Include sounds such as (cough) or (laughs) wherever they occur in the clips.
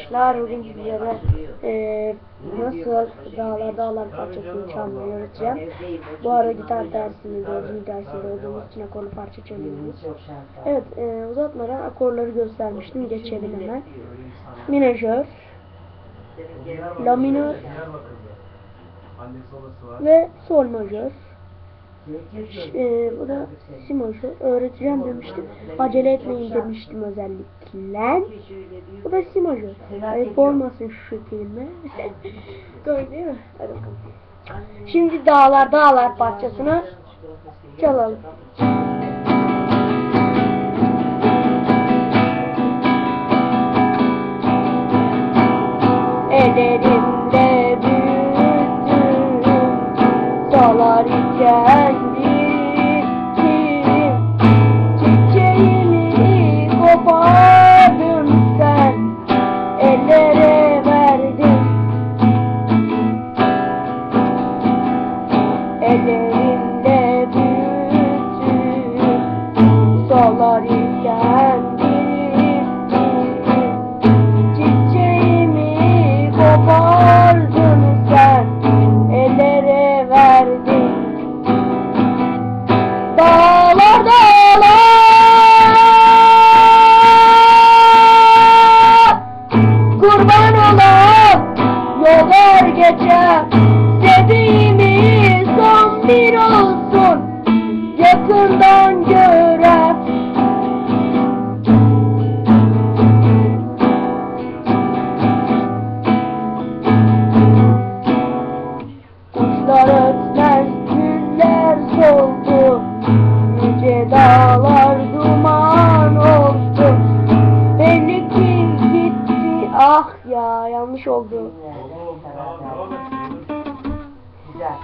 Arkadaşlar bugün sizlere e, nasıl dağlar dağlar parçasını çalmayı öğreteceğim. Bu ara gitar dersinde, dördüncü dersinde olduğumuz için akorlu parça çalıyoruz. Evet e, uzatmadan akorları göstermiştim. Geçelim hemen. Mi majör, la minör ve sol majör. E, bu da si majör. Öğreteceğim demiştim. Acele etmeyin demiştim özellikle. Bu da si majör. Ayıp olmasın şu şekilde. (laughs) Doğru değil mi? Hadi bakalım. Şimdi dağlar dağlar parçasını çalalım. Dağlar iken Kurban olan yollar geçer. Sevdiğimiz son bir olsun. Yakından görer. Kuşlar ötmez, güller soldu. Yüce dağlar yanlış oldu.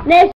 Neyse